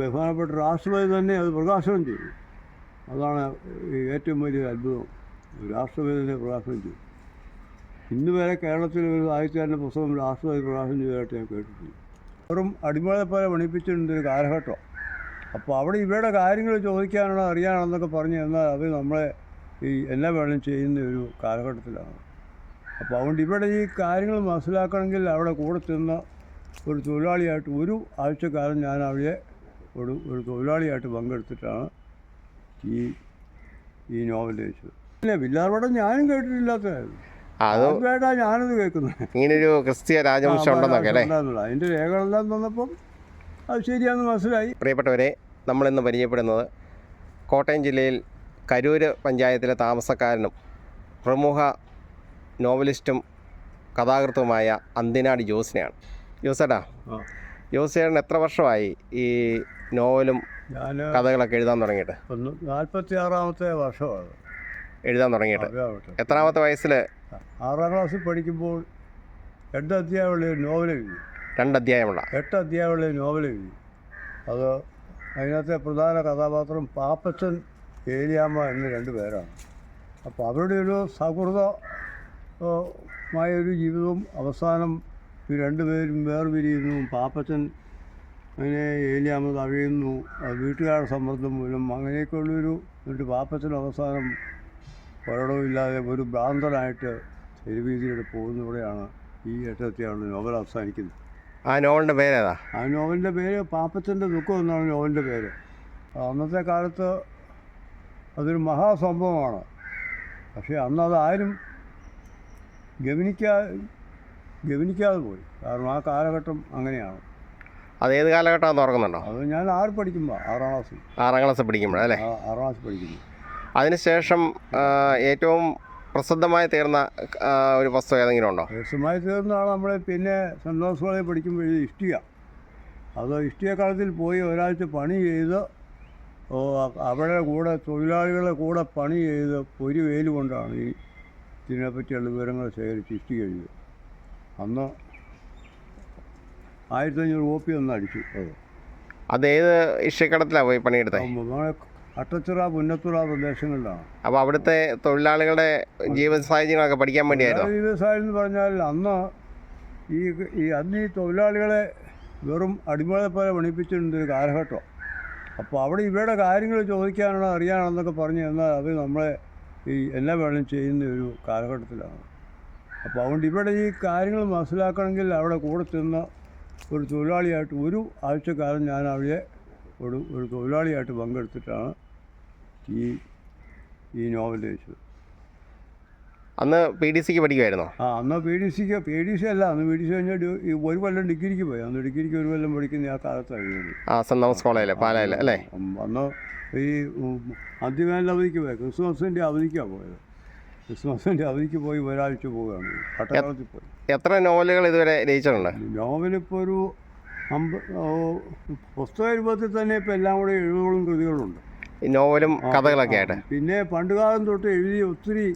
ബഹുമാനപ്പെട്ട രാഷ്ട്രപതി തന്നെ അത് പ്രകാശനം ചെയ്തു. അതാണ് ഏറ്റവും വലിയ അത്ഭുതം. രാഷ്ട്രപതി തന്നെ പ്രകാശനം ചെയ്തു. ഇന്ന് വരെ കേരളത്തിൽ ഒരു സാഹിത്യകാരന്റെ പുസ്തകം രാഷ്ട്രപതി പ്രകാശനം ചെയ്തതായിട്ട് ഞാൻ കേട്ടിട്ടുണ്ട്. വെറും അടിമകളെ പോലെ പണിപ്പിച്ചിരുന്നൊരു കാലഘട്ടം. അപ്പോൾ അവിടെ ഇവരുടെ കാര്യങ്ങൾ ചോദിക്കാനാണോ അറിയാനാണെന്നൊക്കെ പറഞ്ഞ് എന്നാൽ അവർ നമ്മളെ ഈ എല്ലാ വേണം ചെയ്യുന്ന ഒരു കാലഘട്ടത്തിലാണ്. അപ്പോൾ അതുകൊണ്ട് ഇവിടെ ഈ കാര്യങ്ങൾ മനസ്സിലാക്കണമെങ്കിൽ അവിടെ കൂടെ ചെന്ന ഒരു തൊഴിലാളിയായിട്ട് ഒരു ആഴ്ചക്കാലം ഞാൻ അവിടെ ഒരു ഒരു തൊഴിലാളിയായിട്ട് പങ്കെടുത്തിട്ടാണ് ഈ ഈ നോവൽ രചിച്ചത്. പിന്നെ വില്ലാർവടം ഞാനും കേട്ടിട്ടില്ലാത്തതായിരുന്നു. ആ, ഞാനത് കേൾക്കുന്നത്. ഇങ്ങനൊരു ക്രിസ്തീയ രാജവംശം ഉണ്ടെന്നൊക്കെ അല്ലേ. അതിന്റെ രേഖകളെല്ലാം തന്നപ്പം അത് ശരിയാണെന്ന് മനസ്സിലായി. പ്രിയപ്പെട്ടവരെ നമ്മളിന്ന് പരിചയപ്പെടുന്നത് കോട്ടയം ജില്ലയിൽ കരൂര് പഞ്ചായത്തിലെ താമസക്കാരനും പ്രമുഖ നോവലിസ്റ്റും കഥാകൃത്തുമായ അന്തിനാട് ജോസിനെയാണ്. ജോസേട്ടാ. ജോസേട്ടൻ എത്ര വർഷമായി ഈ നോവലും ഞാൻ കഥകളൊക്കെ എഴുതാൻ തുടങ്ങിയിട്ട്? ഒന്ന് നാൽപ്പത്തി ആറാമത്തെ വർഷമാണ്. എഴുതാൻ തുടങ്ങിയിട്ട്. അതാവട്ടെ. എത്രാമത്തെ വയസ്സിൽ ആറാം ക്ലാസ്സിൽ പഠിക്കുമ്പോൾ രണ്ട് അധ്യായമുള്ള ഒരു നോവൽ എഴുതി. രണ്ട് അധ്യായമുള്ള എട്ട് അധ്യായമുള്ള ഒരു നോവൽ എഴുതി. അത് അതിനകത്തെ പ്രധാന കഥാപാത്രം പാപ്പച്ചൻ ഏലിയാമ്മ എന്ന രണ്ട് പേരാണ്. അപ്പോൾ അവരുടെ ഒരു സൗഹൃദ ആ, മായ ഒരു ജീവിതവും അവസാനം ഈ രണ്ടുപേരും വേർപിരിയുന്നു പാപ്പച്ചൻ അങ്ങനെ ഏലിയാമ്മ തഴയുന്നു. അത് വീട്ടുകാരുടെ സമ്മർദ്ദം മൂലം അങ്ങനെയൊക്കെയുള്ളൊരു ഒരു പാപ്പത്തിന് അവസാനം ഒരിടവുമില്ലാതെ ഒരു ഭ്രാന്തനായിട്ട് തെരുവീതിയിലൂടെ പോകുന്നതോടെയാണ് ഈ എട്ടത്തെയാണ് നോവൽ അവസാനിക്കുന്നത്. ആ നോവലിന്റെ പേരേതാ? ആ നോവലിന്റെ പേര് പാപ്പത്തിന്റെ ദുഃഖം എന്നാണ് നോവലിന്റെ പേര്. അന്നത്തെ കാലത്ത് അതൊരു മഹാസംഭവമാണ്. പക്ഷേ അന്ന് അതാരും ആരും ഗമനിക്കാതെ പോയി. കാരണം ആ കാലഘട്ടം അങ്ങനെയാണ്. അത് ഏത് കാലഘട്ടമാണ് ഓർക്കുന്നുണ്ടോ? അത് ഞാൻ ആറ് പഠിക്കുമ്പോൾ ആറാം ക്ലാസ്. ആറാം ക്ലാസ് പഠിക്കുമ്പോഴല്ലേ ആറാം ക്ലാസ് പഠിക്കുന്നു. അതിനുശേഷം ഏറ്റവും പ്രസിദ്ധമായി തീർന്ന ഒരു വസ്തു ഏതെങ്കിലും ഉണ്ടോ? പ്രസിദ്ധമായി തീർന്ന ആൾ നമ്മൾ പിന്നെ സെന്റ് തോമസ് കോളേജിൽ പഠിക്കുമ്പോൾ ഇഷ്ടിക അത് ഇഷ്ടിക കളത്തിൽ പോയി ഒരാഴ്ച പണി ചെയ്ത് അവിടെ കൂടെ തൊഴിലാളികളെ കൂടെ പണി ചെയ്ത് പൊരി വെയിൽ കൊണ്ടാണ് ഈ ഇതിനെപ്പറ്റിയുള്ള വിവരങ്ങൾ ശേഖരിച്ച് ഇഷ്ടിക എഴുതിയത്. അന്ന് ആയിരത്തഞ്ഞൂറ് കോപ്പി ഒന്ന് അടിച്ചു അത് അത് ഏത് ഇഷ്യക്കടത്തിലാണ് പോയി പണിയെടുത്തത് അട്ടച്ചുറ പുന്നത്തുറ പ്രദേശങ്ങളിലാണ്. അപ്പോൾ അവിടുത്തെ തൊഴിലാളികളുടെ ജീവിത സാഹചര്യങ്ങളൊക്കെ പഠിക്കാൻ വേണ്ടിയായിരുന്നു? ജീവിത സാഹചര്യം എന്ന് പറഞ്ഞാൽ അന്ന് ഈ ഈ അന്ന് ഈ തൊഴിലാളികളെ വെറും അടിമകളെ പോലെ പണിപ്പിച്ചിട്ടുണ്ട് ഒരു കാലഘട്ടം. അപ്പോൾ അവിടെ ഇവരുടെ കാര്യങ്ങൾ ചോദിക്കാനുള്ള അറിയാനാണെന്നൊക്കെ പറഞ്ഞു എന്നാൽ അവർ നമ്മളെ ഈ എല്ലാ വേണം ചെയ്യുന്ന ഒരു കാലഘട്ടത്തിലാണ്. അപ്പോൾ അതുകൊണ്ട് ഇവിടെ ഈ കാര്യങ്ങൾ മനസ്സിലാക്കണമെങ്കിൽ അവിടെ കൂടെ ചെന്ന ഒരു തൊഴിലാളിയായിട്ട് ഒരു ആഴ്ചക്കാലം ഞാൻ അവിടെ ഒരു ഒരു തൊഴിലാളിയായിട്ട് പങ്കെടുത്തിട്ടാണ് ഈ ഈ നോവൽ രചിച്ചത്. അന്ന് പി ഡി സിക്ക് പഠിക്കുമായിരുന്നോ ആ അന്ന് പി ഡി സിക്ക് പി ഡി സി അല്ല അന്ന് പി ഡി സി കഴിഞ്ഞാൽ ഒരു കൊല്ലം ഡിഗ്രിക്ക് പോയി. അന്ന് ഡിഗ്രിക്ക് ഒരു കൊല്ലം പഠിക്കുന്ന ആ കാലത്തായിരുന്നു ആ സെന്റ് തോമസ് കോളേജിലെ അല്ലേ? അന്ന് ഈ അന്തിമേല അവധിക്ക് പോയത് ക്രിസ്മസിന്റെ അവധിക്കാണ് പോയത്. ക്രിസ്മസിന്റെ അവധിക്ക് പോയി ഒരാഴ്ച പോവുകയാണ്. പട്ടക്കാലത്തിൽ പോയി. എത്ര നോവലുകൾ ഇതുവരെ രചിച്ചിട്ടുണ്ട്? നോവലിപ്പോൾ ഒരു അമ്പ പുസ്തക രൂപത്തിൽ തന്നെ ഇപ്പോൾ എല്ലാം കൂടെ എഴുപതോളം കൃതികളുണ്ട്. നോവലും കഥകളൊക്കെ ആയിട്ട്? പിന്നെ പണ്ടുകാലം തൊട്ട് എഴുതിയ ഒത്തിരി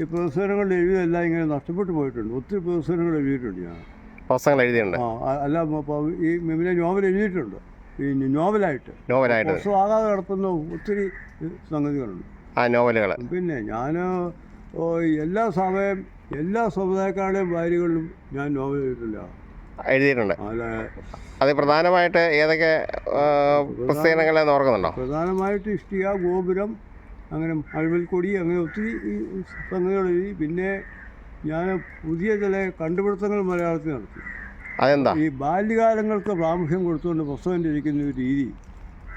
ഈ പ്രദർശനങ്ങൾ എഴുതിയതെല്ലാം ഇങ്ങനെ നഷ്ടപ്പെട്ടു പോയിട്ടുണ്ട്. ഒത്തിരി പ്രദർശനങ്ങൾ എഴുതിയിട്ടുണ്ട് ഞാൻ. പുസ്തകങ്ങൾ എഴുതിയിട്ടുണ്ട്? ആ അല്ല ഈ പിന്നെ നോവൽ എഴുതിയിട്ടുണ്ട്. ഈ നോവലായിട്ട്. നോവലായിട്ട്. പുസ്തകമാകാതെ കിടക്കുന്ന ഒത്തിരി സംഗതികളുണ്ട്. ആ നോവലുകൾ. പിന്നെ ഞാൻ എല്ലാ സമയം എല്ലാ സമുദായക്കാരുടെയും വാരികളിലും ഞാൻ നോവൽ എഴുതിയിട്ടില്ല എഴുതിയിട്ടുണ്ട്. അത്. പ്രധാനമായിട്ട് ഏതൊക്കെ ആ, പ്രസിദ്ധീകരണങ്ങളെന്ന് ഓർക്കുന്നുണ്ടോ? പ്രധാനമായിട്ട് ഇഷ്ടിക ഗോപുരം അങ്ങനെ അഴിമൽക്കൊടി അങ്ങനെ ഒത്തിരി സംഗതികൾ എഴുതി. പിന്നെ ഞാൻ പുതിയ ചില കണ്ടുപിടുത്തങ്ങൾ മലയാളത്തിൽ നടത്തി. അതെന്താ? ഈ ബാല്യകാലങ്ങൾക്ക് പ്രാമുഖ്യം കൊടുത്തുകൊണ്ട് പുസ്തകം രചിക്കുന്ന ഒരു രീതി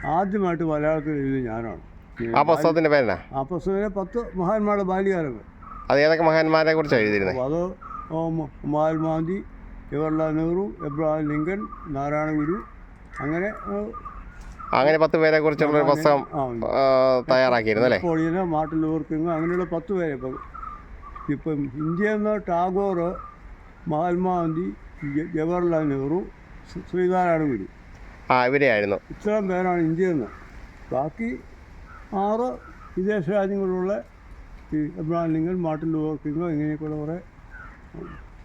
ആദ്യമായിട്ട് മലയാളത്തിൽ എഴുതിയത് ഞാനാണ്. ആ പുസ്തകത്തിന്റെ പേരെന്നാ? ആ പുസ്തകത്തിലെ പത്ത് മഹാന്മാരുടെ ബാല്യകാലങ്ങൾ. അത് ഏതൊക്കെ മഹാന്മാരെ കുറിച്ച് എഴുതിയിരുന്നത് അത് മഹാത്മാഗാന്ധി ജവഹർലാൽ നെഹ്റു എബ്രഹാം ലിങ്കൻ നാരായണ ഗുരു അങ്ങനെ അങ്ങനെ പത്ത് പേരെ കുറിച്ചുള്ള ഒരു പുസ്തകം തയ്യാറാക്കിയിരുന്നു അല്ലേ? നെപ്പോളിയന് മാർട്ടിൻ ലൂതർ കിങ് അങ്ങനെയുള്ള പത്ത് പേരെ ഇപ്പം ഇപ്പം ഇന്ത്യ എന്ന ടാഗോർ മഹാത്മാഗാന്ധി ജവഹർലാൽ നെഹ്റു ശ്രീനാരായണ ഗുരു. ആ ഇവരെയായിരുന്നു ഇത്രയും പേരാണ് ഇന്ത്യയിൽ നിന്ന് ബാക്കി ആറ് വിദേശ രാജ്യങ്ങളിലുള്ള ഈ മാർട്ടിൻ ലൂതർ കിങ് ഇങ്ങനെയൊക്കെയുള്ള കുറേ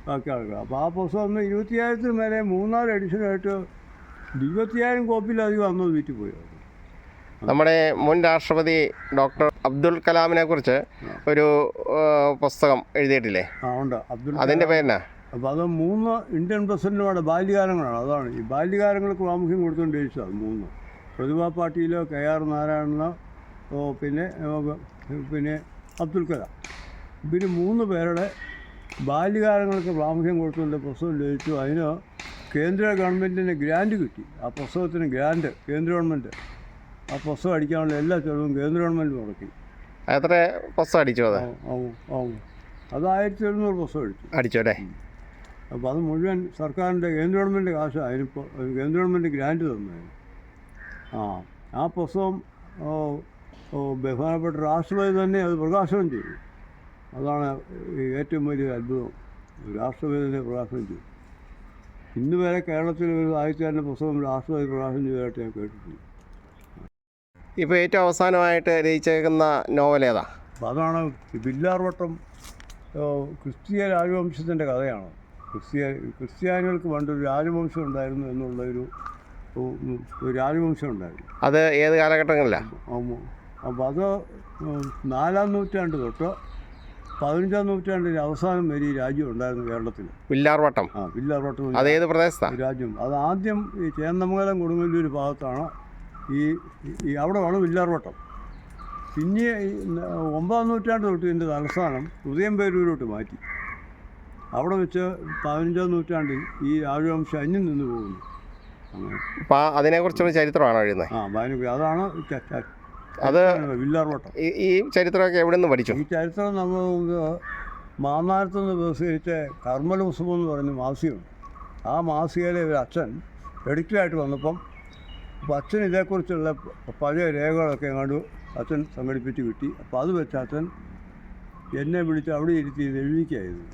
ബാക്കി ആളുകൾ അപ്പോൾ ആ പുസ്തകം ഇരുപത്തിയായിരത്തിന് മേലെ മൂന്നാൽ എഡിഷനായിട്ട് ഇരുപത്തിയായിരം കോപ്പിയിലധികം അന്ന് വീട്ടിൽ പോയി നമ്മുടെ മുൻ രാഷ്ട്രപതി ഡോക്ടർ അബ്ദുൽ കലാമിനെ കുറിച്ച് ഒരു പുസ്തകം എഴുതിയിട്ടില്ലേ? ആ ഉണ്ട്. അബ്ദുൽ അതിന്റെ പേരെന്നാ? അപ്പോൾ അത് മൂന്ന് ഇന്ത്യൻ പ്രസിഡന്റുമാരുടെ ബാല്യകാലങ്ങളാണ് അതാണ്. ഈ ബാല്യകാലങ്ങൾക്ക് പ്രാമുഖ്യം കൊടുത്തുകൊണ്ട് ചോദിച്ചത് മൂന്ന്. പ്രതിഭാ പാട്ടീലോ കെ ആർ നാരായണനോ പിന്നെ ഓ, പിന്നെ അബ്ദുൽ കലാം. ഇവർ മൂന്ന് പേരുടെ ബാല്യകാലങ്ങൾക്ക് പ്രാമുഖ്യം കൊടുത്തുകൊണ്ട് പ്രസവം ലഭിച്ചു. അതിന് കേന്ദ്ര ഗവൺമെന്റിന് ഗ്രാന്റ് കിട്ടി. ആ പ്രസവത്തിന് ഗ്രാന്റ് കേന്ദ്ര ഗവൺമെന്റ് ആ പുസ്തകം അടിക്കാനുള്ള എല്ലാ ചെലവും കേന്ദ്ര ഗവൺമെന്റ് മുടക്കി. എത്ര പ്രസവം അടിച്ചു അത്? അത് ആയിരത്തി എഴുന്നൂറ് പുസ്തകം അടിച്ചു. അടിച്ചു അല്ലേ? അപ്പോൾ അത് മുഴുവൻ സർക്കാരിന്റെ കേന്ദ്ര ഗവൺമെന്റ് കാശ് അതിനിപ്പോൾ കേന്ദ്ര ഗവൺമെന്റ് ഗ്രാന്റ് തന്നു. ആ ആ ഓ, ബഹുമാനപ്പെട്ട രാഷ്ട്രപതി തന്നെ അത് പ്രകാശനം ചെയ്തു. അതാണ് ഏറ്റവും വലിയ അത്ഭുതം. രാഷ്ട്രപതി തന്നെ പ്രകാശനം ചെയ്തു. ഇന്ന് വരെ കേരളത്തിൽ ഒരു സാഹിത്യകാരന്റെ പുസ്തകം രാഷ്ട്രപതി പ്രകാശനം ചെയ്തതായിട്ട് ഞാൻ കേട്ടിട്ടുണ്ട്. ഇപ്പോൾ ഏറ്റവും അവസാനമായിട്ട് രചിച്ചേക്കുന്ന നോവൽ ഏതാ? അപ്പോൾ അതാണ് ബില്ലാർവട്ടം ക്രിസ്തീയ രാജവംശത്തിന്റെ കഥയാണ്. ക്രിസ്തീയ ക്രിസ്ത്യാനികൾക്ക് പണ്ടൊരു രാജവംശം ഉണ്ടായിരുന്നു എന്നുള്ള ഒരു ഒരു രാജവംശം ഉണ്ടായിരുന്നു. അത് ഏത് കാലഘട്ടങ്ങളിലാണ്? അപ്പോൾ അത് നാലാം നൂറ്റാണ്ട് തൊട്ട് പതിനഞ്ചാം നൂറ്റാണ്ടിന്റെ അവസാനം വരെ ഈ രാജ്യം ഉണ്ടായിരുന്നു കേരളത്തിൽ വില്ലാർവട്ടം. ആ വില്ലാർവട്ടം അതേത് പ്രദേശത്താണ് രാജ്യം. അത് ആദ്യം ഈ ചേന്നമംഗലം കൊടുങ്ങല്ലൂർ ഭാഗത്താണ് ഈ ഈ അവിടെയാണ് വില്ലാർവട്ടം. പിന്നെ ഒമ്പതാം നൂറ്റാണ്ട് തൊട്ട് ഇതിന്റെ തലസ്ഥാനം ഉദയംപേരൂരോട്ട് മാറ്റി. അവിടെ വെച്ച് പതിനഞ്ചാം നൂറ്റാണ്ടിൽ ഈ രാജവംശം അന്യം നിന്ന് പോകുന്നു. അങ്ങനെ അതിനെക്കുറിച്ചുള്ള ചരിത്രമാണ് എഴുതുന്നത് ആ അതാണ് അത് വില്ലാർവട്ടം. ഈ ചരിത്രമൊക്കെ എവിടെ നിന്ന് പഠിച്ചു? ഈ ചരിത്രം നമ്മൾ മാന്നാരത്ത് നിന്ന് പ്രസിദ്ധീകരിച്ച കർമ്മൽ എന്ന് പറയുന്ന മാസികയുണ്ട്. ആ മാസികയിലെ ഒരു അച്ഛൻ എഡിറ്ററായിട്ട് വന്നപ്പം അപ്പോൾ അച്ഛൻ ഇതേക്കുറിച്ചുള്ള പഴയ രേഖകളൊക്കെ കണ്ടു അച്ഛൻ സംഘടിപ്പിച്ച് കിട്ടി. അപ്പോൾ അത് വെച്ച് അച്ഛൻ എന്നെ വിളിച്ച് അവിടെ ഇരുത്തി ഇത് എഴുതിക്കായിരുന്നു.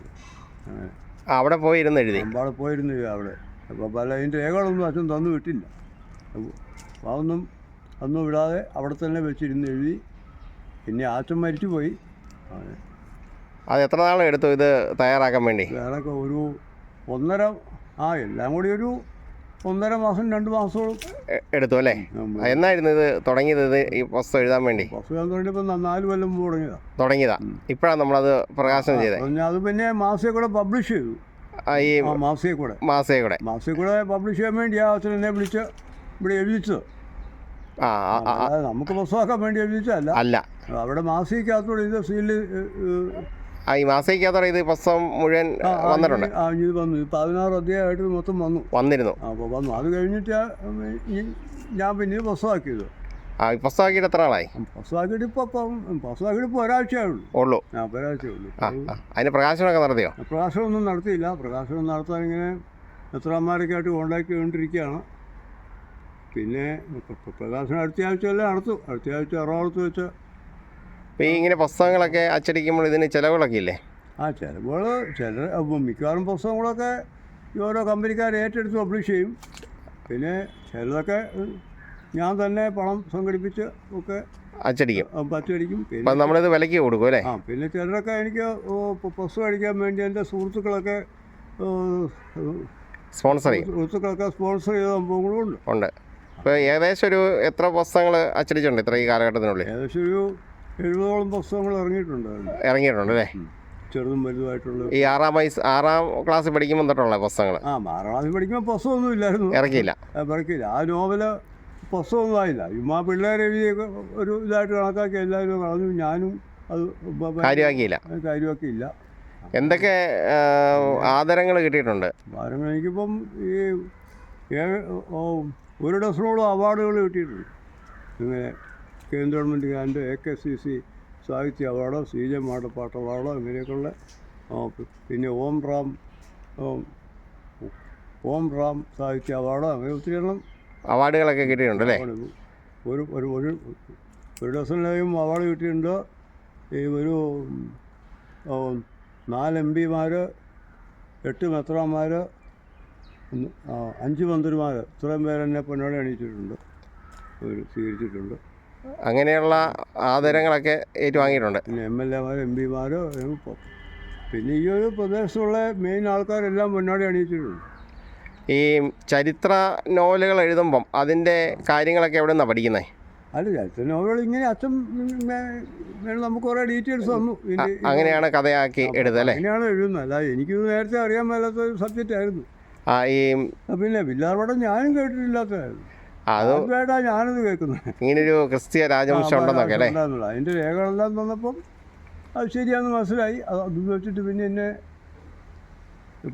അങ്ങനെ. അവിടെ പോയി ഇരുന്ന് എഴുതി അവിടെ പോയിരുന്നു അവിടെ. അപ്പോൾ പല അതിന്റെ രേഖകളൊന്നും അച്ഛൻ തന്നു വിട്ടില്ല. അപ്പോൾ അതൊന്നും ഒന്നും വിടാതെ അവിടെ തന്നെ വെച്ചിരുന്ന് എഴുതി. പിന്നെ ആറ്റം മരിച്ചുപോയി. മരിച്ചു പോയി അങ്ങനെ. അത് എത്ര നാളെ എടുത്തു ഇത് തയ്യാറാക്കാൻ വേണ്ടി? വേറൊക്കെ ഒരു ഒന്നര ആ എല്ലാം കൂടി ഒരു ഒന്നര മാസം രണ്ട് മാസത്തോളം. എടുത്തു അല്ലേ? എന്നായിരുന്നു ഇത് തുടങ്ങിയത്? ഇത് ഈ പുസ്തകം എഴുതാൻ വേണ്ടി? പുസ്തകം തുടങ്ങിയപ്പോൾ നാല് കൊല്ലം മുമ്പ് തുടങ്ങിയതാണ് തുടങ്ങിയതാ. ഇപ്പോഴാണ് നമ്മളത് പ്രകാശനം ചെയ്തത് അത് പിന്നെ മാസിക കൂടെ പബ്ലിഷ് ചെയ്തു. ഈ ആ മാസിക കൂടെ. മാസയെ കൂടെ. മാസിക കൂടെ പബ്ലിഷ് ചെയ്യാൻ വേണ്ടി ആ അച്ഛൻ എന്നെ വിളിച്ച് ഇവിടെ എഴുതിച്ചത്. നമുക്ക് പുസ്തകമാക്കാൻ വേണ്ടി എഴുതിച്ചല്ല അല്ല. അവിടെ മാസികക്കകത്തോടെ ഇത് സീൽ ആ ഈ മാസയ്ക്കകത്തോടെ ഇത് പുസ്തകം മുഴുവൻ വന്നിട്ടുണ്ട്. ആ ഇത് വന്നു. പതിനാറ് അധ്യായമായിട്ട് മൊത്തം വന്നു. വന്നിരുന്നു. അപ്പോൾ വന്നു. അത് കഴിഞ്ഞിട്ട് ഞാൻ പിന്നെ പുസ്തകമാക്കിയത്. ആ പുസ്തകമാക്കിയിട്ട് എത്ര നാളായി? പുസ്തകമാക്കിയിട്ട് ഇപ്പോൾ പുസ്തകമാക്കിയിട്ട് ഇപ്പോൾ ഒരാഴ്ചയേ ഉള്ളൂ. ഉള്ളൂ. ആ ഒരാഴ്ചയേ ഉള്ളൂ. അതിന് പ്രകാശനമൊക്കെ നടത്തിയോ? പ്രകാശനമൊന്നും നടത്തിയില്ല. പ്രകാശനം നടത്താൻ ഇങ്ങനെ എത്രമാരൊക്കെ ആയിട്ട് കോണ്ടാക്ട് ചെയ്തുകൊണ്ടിരിക്കുകയാണ്. പിന്നെ പ്ര- പ്ര- പ്രകാശനം അടുത്ത ആഴ്ചയല്ലേ നടത്തും. അടുത്ത ആഴ്ച എറണാകുളത്ത് വെച്ച്. അപ്പോൾ ഈ ഇങ്ങനെ പുസ്തകങ്ങളൊക്കെ അച്ചടിക്കുമ്പോൾ ഇതിന് ചിലവുകളൊക്കെ ഇല്ലേ? ആ ചിലവുകൾ ചില മിക്കവാറും പുസ്തകങ്ങളൊക്കെ ഈ ഓരോ കമ്പനിക്കാർ ഏറ്റെടുത്ത് പബ്ലിഷ് ചെയ്യും. പിന്നെ ചിലതൊക്കെ ഞാൻ തന്നെ പണം സംഘടിപ്പിച്ച് ഒക്കെ അച്ചടിക്കും. അച്ചടിക്കും പിന്നെ നമ്മളിത് വിലയ്ക്ക് കൊടുക്കും അല്ലേ? ആ പിന്നെ ചിലരൊക്കെ എനിക്ക് പുസ്തകം അടിക്കാൻ വേണ്ടി എന്റെ സുഹൃത്തുക്കളൊക്കെ സ്പോൺസർ ചെയ്യും. സുഹൃത്തുക്കളൊക്കെ സ്പോൺസർ ചെയ്ത സംഭവങ്ങളും ഉണ്ട്. ഉണ്ട്. ഇപ്പോൾ ഏകദേശം ഒരു എത്ര പുസ്തകങ്ങൾ അച്ചടിച്ചിട്ടുണ്ട് ഇത്ര ഈ കാലഘട്ടത്തിനുള്ളിൽ? ഏകദേശം ഒരു എഴുപതോളം പുസ്തകങ്ങൾ ഇറങ്ങിയിട്ടുണ്ട്. ഇറങ്ങിയിട്ടുണ്ട് അല്ലേ? ചെറുതും വലുതായിട്ടുള്ള ഈ ആറാം വയസ്സ് ആറാം ക്ലാസ്സിൽ പഠിക്കുമ്പോൾ തൊട്ടുള്ള പുസ്തകങ്ങൾ ആ ആറാം ക്ലാസ്സിൽ പഠിക്കുമ്പോൾ പുസ്തകമൊന്നും ഇല്ലായിരുന്നു. ഇറക്കിയില്ല. ഇറക്കിയില്ല. ആ നോവൽ പുസ്തകമൊന്നും ആയില്ല. ചുമ്മാ പിള്ളേരെ എഴുതിയൊക്കെ ഒരു ഇതായിട്ട് കണക്കാക്കി എല്ലാവരും പറഞ്ഞു ഞാനും അത് കാര്യമാക്കിയില്ല. കാര്യമാക്കിയില്ല. എന്തൊക്കെ ആദരങ്ങൾ കിട്ടിയിട്ടുണ്ട്? ആദരങ്ങൾ എനിക്കിപ്പം ഈ ഒരു ഡസനോളം അവാർഡുകൾ കിട്ടിയിട്ടുണ്ട്. ഇങ്ങനെ കേന്ദ്ര government grant A K C C സാഹിത്യ award C J Madappattu award ഇങ്ങനെയൊക്കെയുള്ള പിന്നെ ഓം റാം ഓം, റാം സാഹിത്യ അവാർഡ് അങ്ങനെ ഒത്തിരി എണ്ണം അവാർഡുകളൊക്കെ കിട്ടിയിട്ടുണ്ട് അല്ലേ? ഒരു ഒരു ഒരു ഒരു ഡസനിലധികം അവാർഡ് കിട്ടിയിട്ടുണ്ട്. ഈ ഒരു നാല് എം പിമാർ എട്ട് മെത്രാന്മാർ അഞ്ച് മന്ത്രിമാർ ഇത്രയും പേരെന്നെ പൊന്നോടെ അണിയിച്ചിട്ടുണ്ട് അവർ സ്വീകരിച്ചിട്ടുണ്ട്. അങ്ങനെയുള്ള ആദരങ്ങളൊക്കെ ഏറ്റുവാങ്ങിയിട്ടുണ്ട്. പിന്നെ എം എൽ എമാർ എം പിമാർ പിന്നെ ഈ ഒരു പ്രദേശത്തുള്ള മെയിൻ ആൾക്കാരെല്ലാം മുന്നോടി അണിയിച്ചിട്ടുണ്ട് ഈ ചരിത്ര നോവലുകൾ എഴുതുമ്പം അതിന്റെ കാര്യങ്ങളൊക്കെ എവിടെ നിന്നാണ് പഠിക്കുന്നത് അല്ല ചരിത്ര നോവലുകൾ ഇങ്ങനെ അച്ഛൻ നമുക്ക് കുറേ ഡീറ്റെയിൽസ് തന്നു. അങ്ങനെയാണ് കഥയാക്കി എഴുതുക അല്ലേ? അങ്ങനെയാണ് എഴുതുന്നത്. അല്ല എനിക്ക് നേരത്തെ അറിയാൻ മേലാത്ത ഒരു സബ്ജക്റ്റ് ആയിരുന്നു. ഈ പിന്നെ ബില്ലാർവടം ഞാനും കേട്ടിട്ടില്ലാത്തതായിരുന്നു ആ, അത് ആദ്യമായിട്ടാണ് ഞാനിത് കേൾക്കുന്നത്. ഇങ്ങനൊരു ക്രിസ്തീയ രാജവംശം ഉണ്ടെന്നൊക്കെ അല്ലേ. അതിന്റെ രേഖകളെല്ലാം തന്നപ്പം അത് ശരിയാണെന്ന് മനസ്സിലായി. അത് വെച്ചിട്ട് പിന്നെ എന്നെ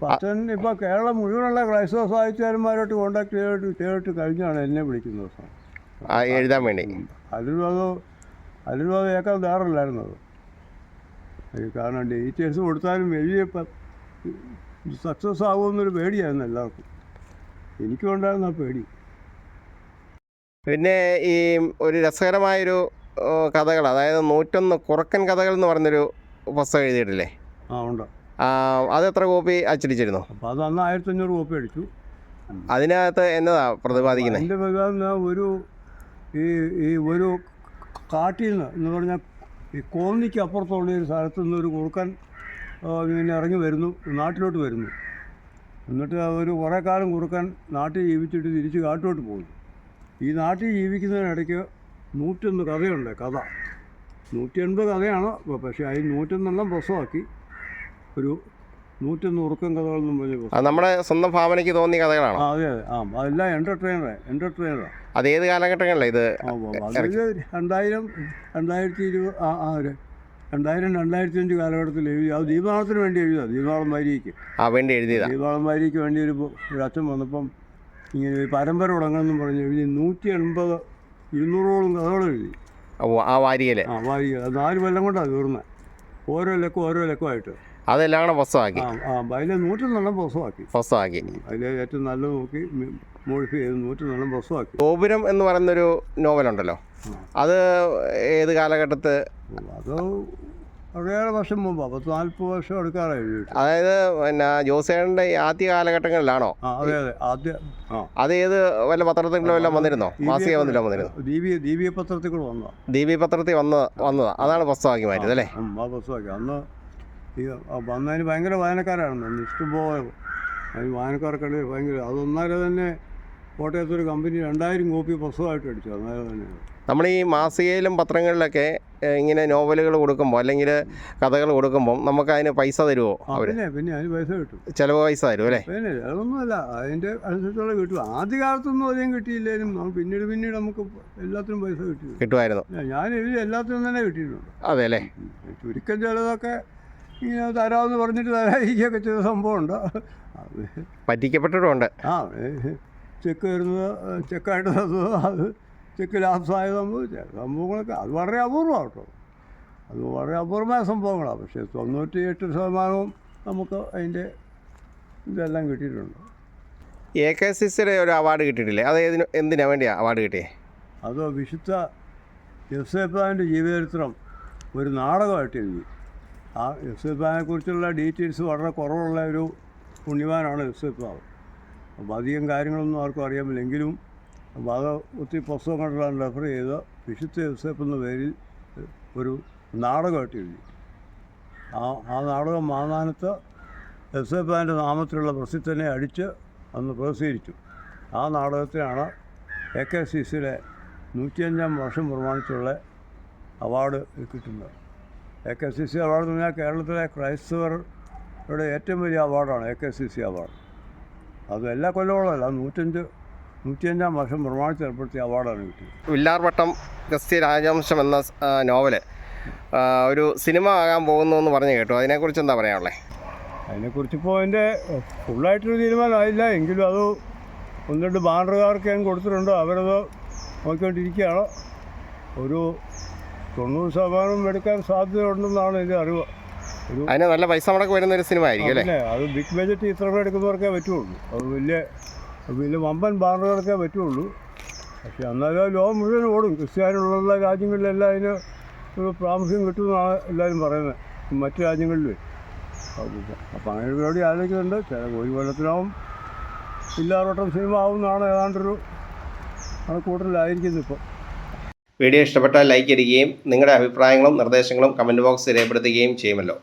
പത്തൻ ഇപ്പോൾ കേരളം മുഴുവനുള്ള ക്രൈസ്തവ സാഹിത്യകാരന്മാരോട്ട് കോണ്ടാക്ട് ചെയ്തിട്ട് ചെയ്തിട്ട് കഴിഞ്ഞാണ് എന്നെ വിളിക്കുന്നത് ദിവസം. എഴുതാൻ വേണ്ടി. അതിലും അത് അതിലും അത് കേൾക്കാൻ തയ്യാറില്ലായിരുന്നത് അത് കാരണം ഡീറ്റെയിൽസ് കൊടുത്താലും എഴുതിയപ്പം സക്സസ് ആകുമെന്നൊരു പേടിയായിരുന്നു എല്ലാവർക്കും. എനിക്കും ഉണ്ടായിരുന്ന ആ പേടി. പിന്നെ ഈ ഒരു രസകരമായൊരു കഥകൾ അതായത് നൂറ്റൊന്ന് കുറക്കൻ കഥകൾ എന്ന് പറഞ്ഞൊരു പുസ്തകം എഴുതിയിട്ടില്ലേ? ആ ഉണ്ട്. അത് എത്ര കോപ്പി അച്ചടിച്ചിരുന്നു? അപ്പോൾ അത് അന്ന് ആയിരത്തി അഞ്ഞൂറ് കോപ്പി അടിച്ചു. അതിനകത്ത് എന്നതാ പ്രതിപാദിക്കുന്നത് എന്റെ പ്രകാരം ഒരു ഈ ഈ ഒരു കാട്ടിൽ നിന്ന് എന്ന് പറഞ്ഞാൽ ഈ കോന്നിക്ക് അപ്പുറത്തുള്ള ഒരു സ്ഥലത്തു നിന്ന് ഒരു കുറുക്കൻ ഇങ്ങനെ ഇറങ്ങി വരുന്നു നാട്ടിലോട്ട് വരുന്നു. എന്നിട്ട് അവർ ഒരു കുറേ കാലം കുറുക്കൻ നാട്ടിൽ ജീവിച്ചിട്ട് തിരിച്ച് കാട്ടിലോട്ട് പോകുന്നു. ഈ നാട്ടിൽ ജീവിക്കുന്നതിനിടയ്ക്ക് നൂറ്റൊന്ന് കഥയുണ്ട് കഥ. നൂറ്റി എൺപത് കഥയാണ് പക്ഷേ അതിൽ നൂറ്റൊന്നെണ്ണം പ്രസവമാക്കി ഒരു നൂറ്റൊന്ന് ഉറക്കം കഥകളൊന്നും പറഞ്ഞു നമ്മുടെ സ്വന്തം ഭാവനയ്ക്ക് തോന്നിയ കഥകളാണ്? അതെ അതെ. ആ അതെല്ലാം എന്റർടൈനറെ എന്റർടൈനറാണ് അത് ഏത് കാലഘട്ടങ്ങളിലാണ് ഇത്. രണ്ടായിരം രണ്ടായിരത്തി ഇരുപത് ആ ആ രണ്ടായിരം രണ്ടായിരത്തി അഞ്ച് കാലഘട്ടത്തിൽ എഴുതി. അത് ദീപാവളത്തിന് വേണ്ടി എഴുതാം ദീപാവളം വാരിക്ക്. ആ വേണ്ടി എഴുതിയതാ. ദീപാവളം വാരിക്ക് വേണ്ടി ഒരു അച്ഛൻ വന്നപ്പം ഇങ്ങനെ ഒരു പരമ്പര തുടങ്ങണമെന്നും പറഞ്ഞ് എഴുതി. നൂറ്റി എൺപത് ഇരുന്നൂറോളം കഥകൾ എഴുതി. ആ വാരികയിൽ ആ വാരിക അത് നാല് കൊല്ലം കൊണ്ടാണ് തീർന്നത് ഓരോ ലക്കം ഓരോ ലക്കമായിട്ട്. അതെല്ലാം കൂടെ പുസ്തകമാക്കി ആ അതിലെ അതിലെ നല്ല പുസ്തകമാക്കി പുസ്തകമാക്കി അതിലെ ഏറ്റവും നല്ലത് നോക്കി മോഡിഫൈ ചെയ്ത് നൂറ്റൊന്നെണ്ണം പുസ്തകമാക്കി ഗോപുരം എന്ന് പറയുന്നൊരു നോവലുണ്ടല്ലോ. അത് ഏത് കാലഘട്ടത്ത്? അത് വളരെയേറെ വർഷം മുമ്പ് പത്ത് നാൽപ്പത് വർഷം എടുക്കാറായി അതായത് പിന്നെ ജോസേടെ ഈ ആദ്യ കാലഘട്ടങ്ങളിലാണോ? അതെ അതെ. ആദ്യ അത് ഏത് വല്ല പത്രത്തിലോ എല്ലാം വന്നിരുന്നോ? മാസിക വന്നില്ല വന്നിരുന്നു? ദീപിക ദീപിക പത്രത്തിൽ കൂടെ വന്നതാ. ദീപി പത്രത്തിൽ വന്ന് വന്നതാ. അതാണ് പുസ്തകമാക്കി മാറ്റിയത് അല്ലേ? ആ പുസ്തകമാക്കി. അന്ന് ഈ വന്നതിന് ഭയങ്കര വായനക്കാരാണ് അന്ന് ഇഷ്ടംപോലെ വായനക്കാർക്കിടയിൽ വായനക്കാർക്കിടെ ഭയങ്കര അതൊന്നാലെ തന്നെ കോട്ടയത്തൊരു കമ്പനി രണ്ടായിരം കോപ്പി പുസ്തകമായിട്ട് അടിച്ചു. അന്നേരം തന്നെയാണ് നമ്മൾ ഈ മാസികയിലും പത്രങ്ങളിലൊക്കെ ഇങ്ങനെ നോവലുകൾ കൊടുക്കുമ്പോൾ അല്ലെങ്കിൽ കഥകൾ കൊടുക്കുമ്പോൾ നമുക്ക് അതിന് പൈസ തരുമോ അവർ പിന്നെ അതിന് പൈസ കിട്ടും. ചിലവ് പൈസ തരും അല്ലേ? പിന്നെ അതൊന്നുമല്ല അതിന്റെ അനുസരിച്ചുള്ള കിട്ടും. ആദ്യ കാലത്തൊന്നും അധികം കിട്ടിയില്ലേലും പിന്നീട് പിന്നീട് നമുക്ക് എല്ലാത്തിനും പൈസ കിട്ടി. കിട്ടുമായിരുന്നു. ഞാൻ എഴുതി എല്ലാത്തിനും തന്നെ കിട്ടിയിട്ടുണ്ട്. അതെ അല്ലേ. ചുരുക്കം ചിലതൊക്കെ ഇങ്ങനെ തരാമെന്ന് പറഞ്ഞിട്ട് തരാതിരിക്കുകയൊക്കെ ചെയ്ത സംഭവമുണ്ട്. പറ്റിക്കപ്പെട്ടിട്ടുണ്ട് ആ ചെക്ക് വരുന്നത് ചെക്കായിട്ട് തന്നത് അത് ചെക്ക് ലാപ്സായ സംഭവിച്ച സംഭവങ്ങളൊക്കെ അത് വളരെ അപൂർവമാണ് കേട്ടോ അത് വളരെ അപൂർവമായ സംഭവങ്ങളാണ്. പക്ഷേ തൊണ്ണൂറ്റി എട്ട് ശതമാനവും നമുക്ക് അതിന്റെ ഇതെല്ലാം കിട്ടിയിട്ടുണ്ട്. എ കെ സി സിയുടെ ഒരു അവാർഡ് കിട്ടിയിട്ടില്ലേ? അത് ഏതിന് എന്തിനാ വേണ്ടിയാ അവാർഡ് കിട്ടിയേ? അത് വിശുദ്ധ യസേപ്പാന്റെ ജീവചരിത്രം ഒരു നാടകമായിട്ട് എഴുതി. ആ യസേപ്പാനെ കുറിച്ചുള്ള ഡീറ്റെയിൽസ് വളരെ കുറവുള്ള ഒരു പുണ്യവാനാണ് യസേപ്പാവ് അപ്പോൾ അധികം കാര്യങ്ങളൊന്നും ആർക്കും അറിയാമില്ലെങ്കിലും അപ്പോൾ അത് ഒത്തിരി പുസ്തകങ്ങളെല്ലാം റെഫർ ചെയ്ത് വിശുദ്ധ യസേപ്പ് എന്ന പേരിൽ ഒരു നാടകമായിട്ട് എഴുതി. ആ ആ നാടകം മാന്നാനത്ത് യസേപ്പാന്റെ നാമത്തിലുള്ള പ്രസിദ്ധനെ അടിച്ച് അന്ന് പ്രസിദ്ധീകരിച്ചു. ആ നാടകത്തിനാണ് എ കെ സി സിയിലെ നൂറ്റിയഞ്ചാം വർഷം പ്രമാണിച്ചുള്ള അവാർഡ് കിട്ടുന്നത്. A K C C award എന്ന് പറഞ്ഞാൽ കേരളത്തിലെ ക്രൈസ്തവരുടെ ഏറ്റവും വലിയ അവാർഡാണ് A K C C award. അത് എല്ലാ കൊല്ലങ്ങളല്ല നൂറ്റഞ്ച് നൂറ്റിയഞ്ചാം വർഷം പ്രമാണിച്ച് ഏർപ്പെടുത്തിയ അവാർഡാണ് കിട്ടിയത്. വില്ലാർവട്ടം ക്രിസ്ത്യ രാജവംശം എന്ന നോവൽ ഒരു സിനിമ ആകാൻ പോകുന്നു എന്ന് പറഞ്ഞു കേട്ടു. അതിനെക്കുറിച്ച് എന്താ പറയാനുള്ളത് അതിനെക്കുറിച്ച് ഇപ്പോൾ അതിന്റെ ഫുള്ളായിട്ടൊരു തീരുമാനമായില്ല. എങ്കിലും അത് ഒന്ന് രണ്ട് ബാനറുകാർക്ക് ഞാൻ കൊടുത്തിട്ടുണ്ട്. അവരത് നോക്കിക്കൊണ്ടിരിക്കുകയാണ്. ഒരു തൊണ്ണൂറ് ശതമാനം എടുക്കാൻ സാധ്യതയുണ്ടെന്നാണ് എന്റെ അറിവ്. അതിന് നല്ല പൈസ മുടക്ക് വരുന്ന ഒരു സിനിമ ആയിരിക്കും അല്ലേ അത് ബിഗ് ബജറ്റ് ഇത്ര പേർ എടുക്കുന്നവർക്കേ പറ്റുള്ളൂ. അത് വലിയ വലിയ വമ്പൻ ബാനറുകൾക്കേ പറ്റുള്ളൂ. പക്ഷെ എന്നാലും ലോകം മുഴുവൻ ഓടും. ക്രിസ്ത്യാനികളുള്ള രാജ്യങ്ങളിലെല്ലാം അതിന് ഒരു പ്രാമുഖ്യം കിട്ടുമെന്നാണ് എല്ലാവരും പറയുന്നത്. മറ്റു രാജ്യങ്ങളിൽ അപ്പം അങ്ങനെ ഒരു പരിപാടി ആലോചിക്കുന്നുണ്ട്. ചില ഒരു കൊല്ലത്തിനാവും ഇല്ലാറോട്ടം സിനിമ ആവുമെന്നാണ് ഏതാണ്ടൊരു അത് കൂടുതലായിരിക്കുന്നത് ഇപ്പോൾ വീഡിയോ ഇഷ്ടപ്പെട്ടാൽ ലൈക്ക് ഇടുകയും നിങ്ങളുടെ അഭിപ്രായങ്ങളും നിർദ്ദേശങ്ങളും കമന്റ് ബോക്സിൽ രേഖപ്പെടുത്തുകയും ചെയ്യുമല്ലോ.